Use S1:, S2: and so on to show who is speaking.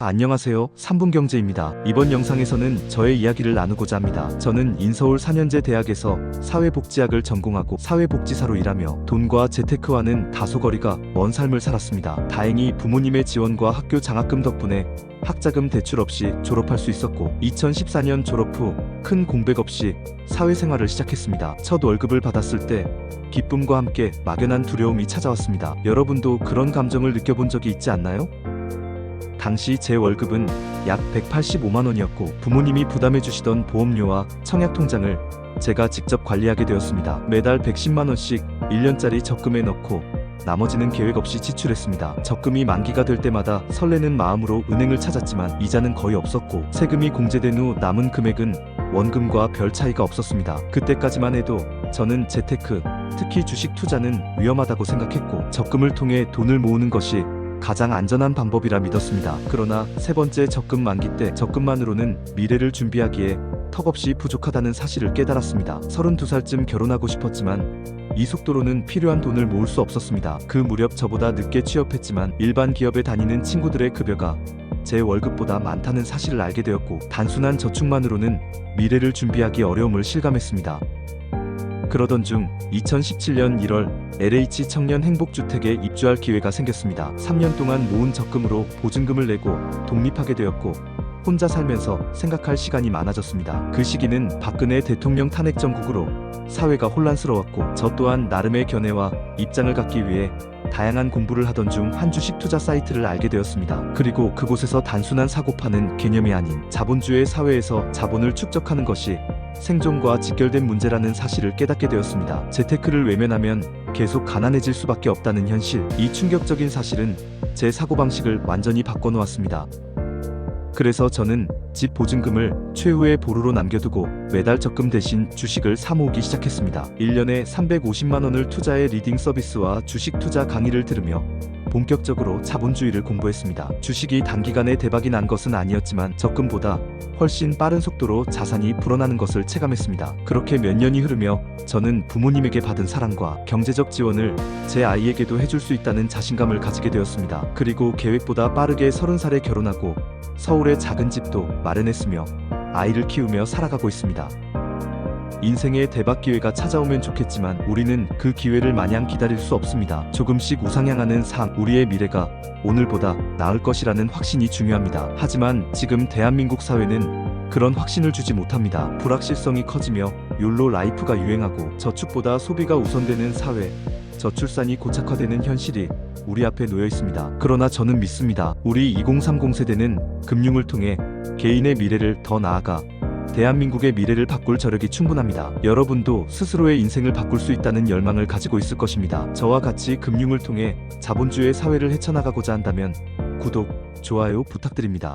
S1: 안녕하세요. 3분 경제입니다. 이번 영상에서는 저의 이야기를 나누고자 합니다. 저는 인서울 4년제 대학에서 사회복지학을 전공하고 사회복지사로 일하며 돈과 재테크와는 다소 거리가 먼 삶을 살았습니다. 다행히 부모님의 지원과 학교 장학금 덕분에 학자금 대출 없이 졸업할 수 있었고 2014년 졸업 후 큰 공백 없이 사회생활을 시작했습니다. 첫 월급을 받았을 때 기쁨과 함께 막연한 두려움이 찾아왔습니다. 여러분도 그런 감정을 느껴본 적이 있지 않나요? 당시 제 월급은 약 185만 원이었고 부모님이 부담해 주시던 보험료와 청약 통장을 제가 직접 관리하게 되었습니다. 매달 110만 원씩 1년짜리 적금에 넣고 나머지는 계획 없이 지출했습니다. 적금이 만기가 될 때마다 설레는 마음으로 은행을 찾았지만 이자는 거의 없었고 세금이 공제된 후 남은 금액은 원금과 별 차이가 없었습니다. 그때까지만 해도 저는 재테크, 특히 주식 투자는 위험하다고 생각했고 적금을 통해 돈을 모으는 것이 가장 안전한 방법이라 믿었습니다. 그러나 세 번째 적금 만기 때 적금만으로는 미래를 준비하기에 턱없이 부족하다는 사실을 깨달았습니다. 32살쯤 결혼하고 싶었지만 이 속도로는 필요한 돈을 모을 수 없었습니다. 그 무렵 저보다 늦게 취업했지만 일반 기업에 다니는 친구들의 급여가 제 월급보다 많다는 사실을 알게 되었고 단순한 저축만으로는 미래를 준비하기 어려움을 실감했습니다. 그러던 중 2017년 1월 LH 청년 행복주택에 입주할 기회가 생겼습니다. 3년 동안 모은 적금으로 보증금을 내고 독립하게 되었고 혼자 살면서 생각할 시간이 많아졌습니다. 그 시기는 박근혜 대통령 탄핵 전국으로 사회가 혼란스러웠고 저 또한 나름의 견해와 입장을 갖기 위해 다양한 공부를 하던 중 한 주식 투자 사이트를 알게 되었습니다. 그리고 그곳에서 단순한 사고 파는 개념이 아닌 자본주의 사회에서 자본을 축적하는 것이 생존과 직결된 문제라는 사실을 깨닫게 되었습니다. 재테크를 외면하면 계속 가난해질 수밖에 없다는 현실. 이 충격적인 사실은 제 사고방식을 완전히 바꿔놓았습니다. 그래서 저는 집 보증금을 최후의 보루로 남겨두고 매달 적금 대신 주식을 사 모으기 시작했습니다. 1년에 350만 원을 투자해 리딩 서비스와 주식 투자 강의를 들으며 본격적으로 자본주의를 공부했습니다. 주식이 단기간에 대박이 난 것은 아니었지만 적금보다 훨씬 빠른 속도로 자산이 불어나는 것을 체감했습니다. 그렇게 몇 년이 흐르며 저는 부모님에게 받은 사랑과 경제적 지원을 제 아이에게도 해줄 수 있다는 자신감을 가지게 되었습니다. 그리고 계획보다 빠르게 30살에 결혼하고 서울에 작은 집도 마련했으며 아이를 키우며 살아가고 있습니다. 인생의 대박 기회가 찾아오면 좋겠지만 우리는 그 기회를 마냥 기다릴 수 없습니다. 조금씩 우상향하는 삶, 우리의 미래가 오늘보다 나을 것이라는 확신이 중요합니다. 하지만 지금 대한민국 사회는 그런 확신을 주지 못합니다. 불확실성이 커지며 욜로 라이프가 유행하고 저축보다 소비가 우선되는 사회, 저출산이 고착화되는 현실이 우리 앞에 놓여 있습니다. 그러나 저는 믿습니다. 우리 2030 세대는 금융을 통해 개인의 미래를 더 나아가 대한민국의 미래를 바꿀 저력이 충분합니다. 여러분도 스스로의 인생을 바꿀 수 있다는 열망을 가지고 있을 것입니다. 저와 같이 금융을 통해 자본주의 사회를 헤쳐나가고자 한다면 구독, 좋아요 부탁드립니다.